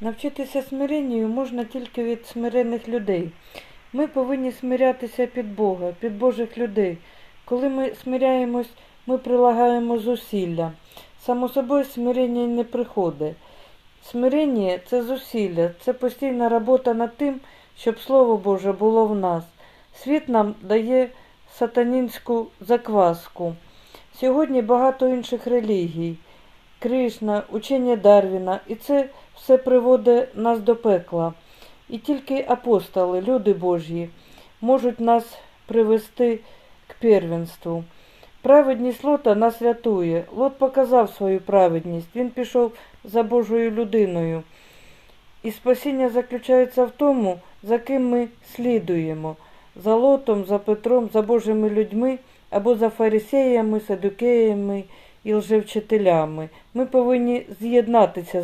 Навчитися смиренню можна тільки від смирених людей. Ми повинні смирятися під Бога, під Божих людей. Коли ми смиряємось, ми прилагаємо зусилля. Само собою смирення не приходить. Смирення це зусилля, це постійна робота над тим, щоб Слово Боже було в нас. Світ нам дає сатанінську закваску. Сьогодні багато інших релігій. Кришна, учення Дарвіна, і це все приводить нас до пекла. І тільки апостоли, люди Божі, можуть нас привести к первенству. Праведність Лота нас рятує. Лот показав свою праведність. Він пішов за Божою людиною. І спасіння заключається в тому, за ким ми слідуємо. За Лотом, за Петром, за Божими людьми або за фарисеями, садукеями і лжевчителями. Ми повинні з'єднатися з